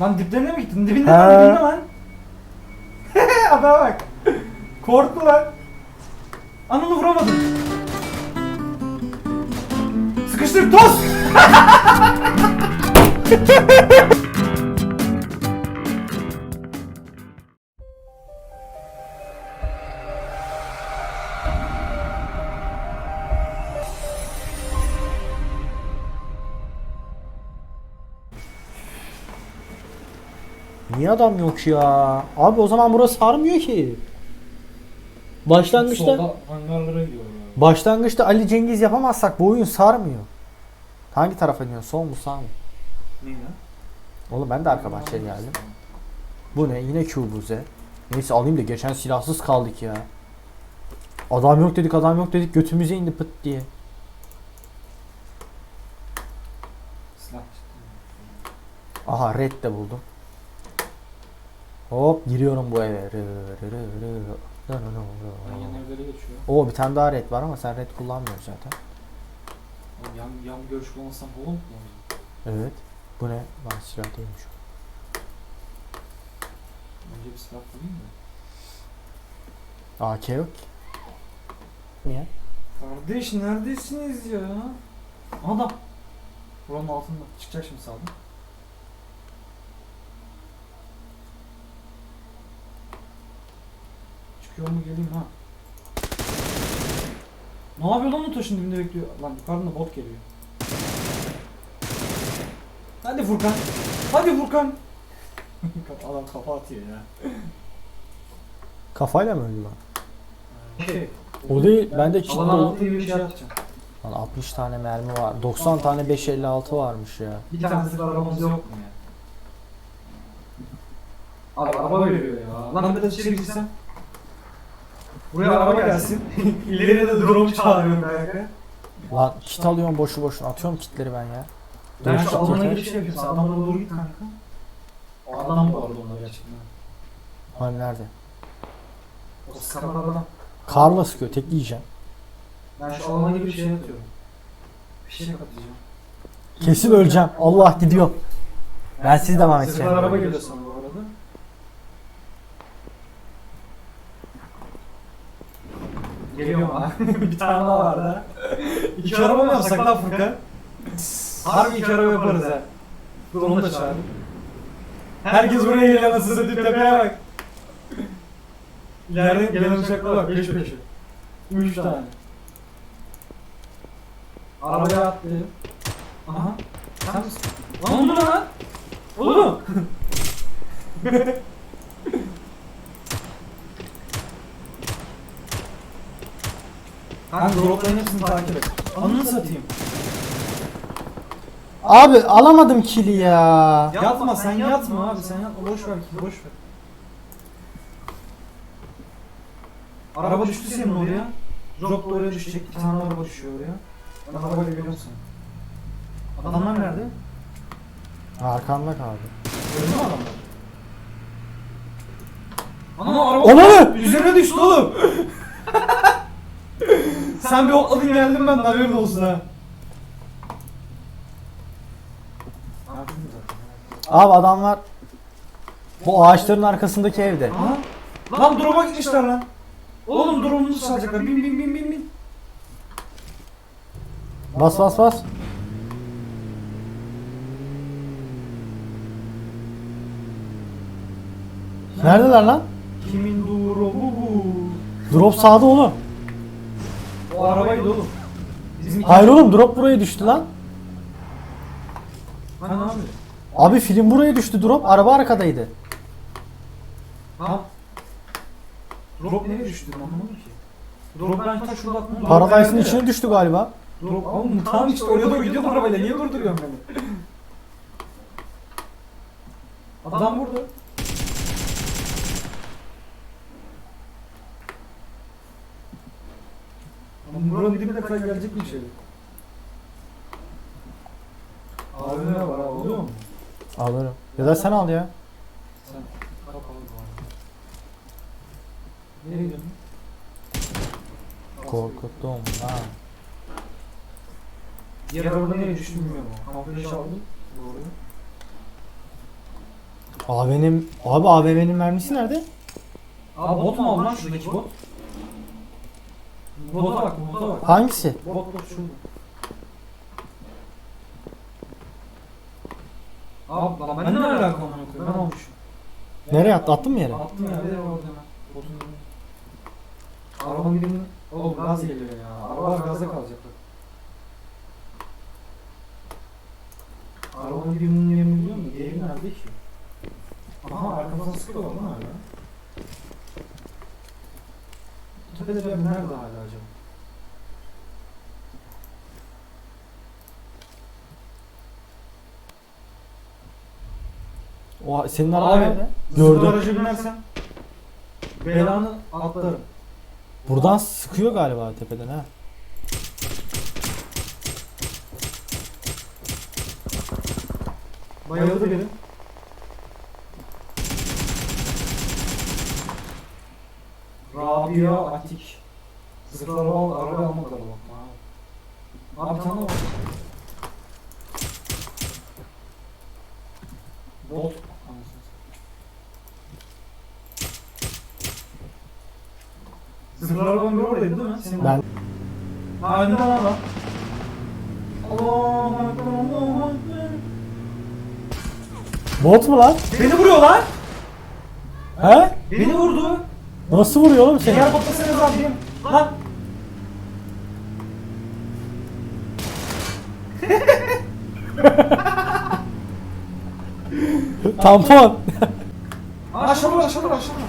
Lan diplerine mi gittin? Dibinde lan dibinde lan. Adama bak. Korktu lan. Ananı vuramadım. Sıkıştır toz. Niye adam yok ya? Abi o zaman burası sarmıyor ki. Başlangıçta Solda hangarlara gidiyor. abi. başlangıçta Ali Cengiz yapamazsak bu oyun sarmıyor. Hangi tarafa iniyorsun? Sol mu sağ mı? Ne lan? Oğlum ben de arka bahçeye geldim. Bu ne? Yine Q buze. Neyse alayım da geçen silahsız kaldık ya. Adam yok dedik adam yok dedik götümüze indi pıt diye. Aha red de buldum. Hop giriyorum bu eve. Rı. yan evlere geçiyor. Oo bir tane daha red var ama sen red kullanmıyorsun zaten. Oğlum yan, yan görüş kullanırsam olur mu? Evet. Bu ne? Lan silah değilmiş. o. Önce bir silah bulayım da. AK yok ki. Niye? Kardeş neredesiniz ya? Adam. Buranın altında. Çıkacak şimdi sağdan. Çıkıyor mu geleyim ha? Ne yapıyor lan o taşın dibinde bekliyor? Lan yukarıdan da bot geliyor. Hadi Furkan. Hadi Furkan. Adam kafa atıyor ya. Kafayla mı öldü lan? Şey, O değil. Bende kit Alana dolu. gibi bir şey atacağım. Lan 60 tane mermi var. 90 tane 556 varmış ya. Bir tane sıfır arabamız yok mu ya? Abi araba veriyor ya. Lan bir de içeri girsem. Buraya araba gelsin. İleriye de drone çağırıyorum kanka. Lan kit alıyorum boşu boşuna. Atıyorum kitleri ben ya. Ben Dört şu alana giriş yapayım. Sen adamlara doğru git kanka. O adam bu arada onlar gerçekten. Hani nerede? O sıkan adam. Karla sıkıyor. Tek yiyeceğim. Ben şu alana gibi şey atıyorum. Bir şey katacağım. Kesin öleceğim. Allah gidiyor. Ben siz devam edeceğim. araba geliyor sana bu arada. Geliyor abi. bir tane daha var da. İki araba mı yapsak lan Furkan? Harbi iki araba yaparız ha. Dur onu da çağırın. Herkes buraya geliyor nasıl satayım tepeye bak. İleriden gelen uçaklar bak peş peşe. Üç tane. Arabaya atlayalım. Aha. Sen misin? Lan bu ne lan? Oğlum. Kanka dropların hepsini takip et. Anını satayım. Abi alamadım kili ya. Yatma sen yatma abi sen yatma boş ver boş ver. Araba düştü senin oraya. Drop da oraya düşecek. Bir tane araba düşüyor oraya. Ben arabayla geliyorum sana. Adamlar nerede? Arkamda kaldı. Gördün mü adamları? Ana araba Onu üzerine düştü oğlum. Sen bir hopladın geldin ben haberin olsun ha. Abi adamlar bu ağaçların arkasındaki evde. Aha. Lan drop'a gitmişler lan. Oğlum drop'umuzu salacaklar. Bin bin bin bin bin. Bas bas bas. Neredeler lan? Kimin drop'u bu? Drop sağda oğlum. O arabaydı oğlum. Bizim Hayır oğlum drop buraya düştü lan. Hani abi? Abi film buraya düştü drop. Araba arkadaydı. Ha? Drop nereye düştü ben anlamadım ki. Drop ben ta şurada atmadım. Paradise'ın içine düştü galiba. Drop oğlum tamam işte oraya doğru gidiyorum arabayla niye durduruyorsun beni? Adam burada. Ama buranın dibine kadar gelecek bir şey. Abi ne var abi oluyor mu? Alırım. Ya da sen al ya. Sen kapalı bu arada. Nereye gidiyorsun? Korkuttum ha. Diğer arabada nereye düştü bilmiyorum. Kamuflaj aldım. Doğru. AVM'nin abi AVM'nin mermisi nerede? Abi bot mu aldın lan şuradaki bot? Bota bak bota bak. Hangisi? Bot bot şurada. Abi lan ben ne alaka koyayım ben almışım. Nereye attı? Attın mı yere? Attım ya bir de orada hemen. Botun önüne. Arabanın birinin... Oğlum gaz geliyor ya. Arabalar gazda kalacak bak. Arabanın birinin yerini biliyor musun? Diğeri nerede ki? Aha arkamızdan sıkıyorlar lan hala. Tepede bir nerede hala acaba? O senin araba Abi, nerede? Gördüm. Gördüm. aracı binersen belanı atlarım. Buradan sıkıyor galiba tepeden ha. Bayıldı biri. Rabia Atik. Zırhları al, arabaya almak lazım. Abi bir var. Bot. Zırhlı arabanın biri oradaydı değil mi? Senin Ben Ha önde lan lan. Bot mu lan? Beni vuruyor lan. He? Beni vurdu. Nasıl vuruyor oğlum seni? Diğer patlasanız abi. Lan. Tampon. Aşağı vur aşağı vur aşağı vur.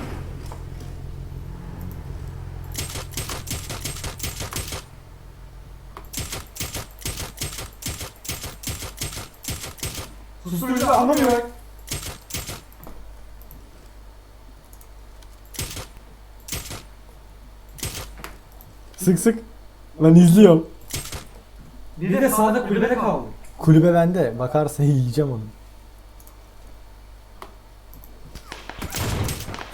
Susturucu anlamıyor. Sık sık. Ben izliyorum. Bir de sağda kulübede kaldı. Kulübe bende. Bakarsa yiyeceğim onu.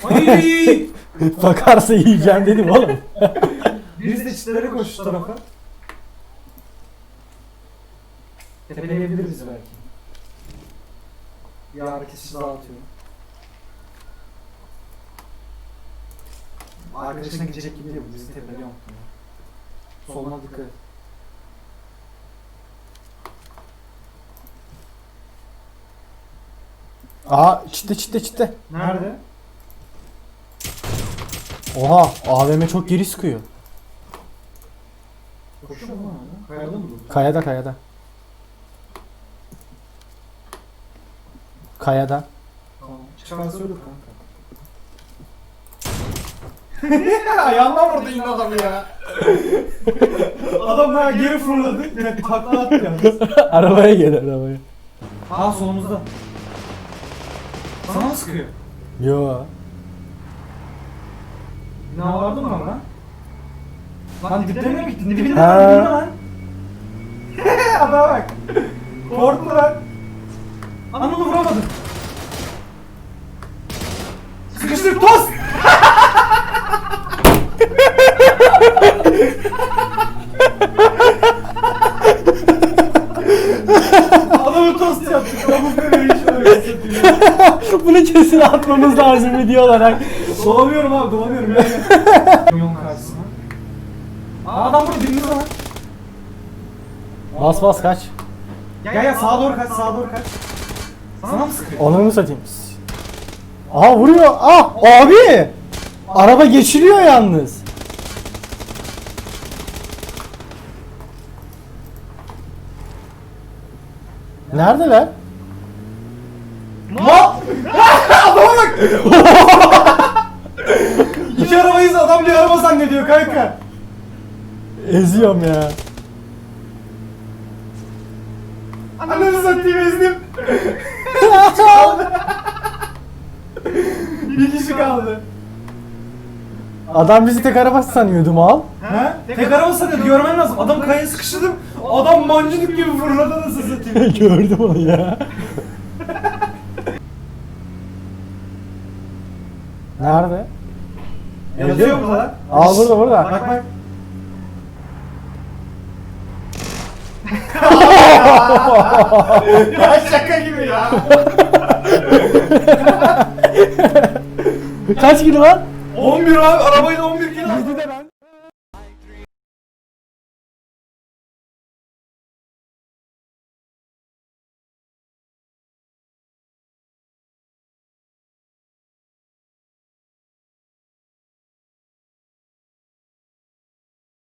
Ay! Bakarsa yiyeceğim dedim oğlum. Birisi de çitlere koş şu tarafa. Tepeleyebiliriz belki. Bir ağrı kesici dağıtıyor. Arkadaşına gidecek gibi değil bu. Bizi tepeliyor muhtemelen. Soluna dikkat et. Aa çitte çitte çitte. Nerede? Oha AVM çok geri sıkıyor. Koşuyor mu hala? Kayada mı durdu? Kayada kayada. Kayada. Tamam. Çıkarsa ölür kanka. Ayağından vurdu yine adamı ya. Adam daha geri fırladı. Yani takla attı yalnız. arabaya gel arabaya. Aa solumuzda. Sana mı sıkıyor? Yo. Ne vardı mı lan? Lan diplerine mi gittin? Dibine Ha. lan. Adama bak. Korktu lan. Ananı vuramadım. Sıkıştır tost. Bunu kesin atmamız lazım video olarak. Dolamıyorum abi dolamıyorum. Gel. Yolun karşısına. Aa adam burada dibimizde lan. Bas bas kaç. Gel gel sağa doğru kaç sağa doğru kaç. Sana mı sıkıyor? Onu mu satayım? Aha vuruyor. Ah abi. Araba geçiriyor yalnız. Neredeler? Ma! Adama bak! İki arabayız adam bir araba zannediyor kanka. Eziyorum ya. Ananı satayım ezdim. bir kişi kaldı. Adam bizi tek arabası sanıyordu mal. He? Tek araba sanıyordu görmen lazım. Adam kayaya sıkıştırdım. Adam mancınık gibi fırladı nasıl satayım. Gördüm onu ya. Nerede? Yazıyor mu lan? Aa burada burada. Bak bak. ya şaka gibi ya. Kaç kilo var? 11 abi arabayla 11 kilo.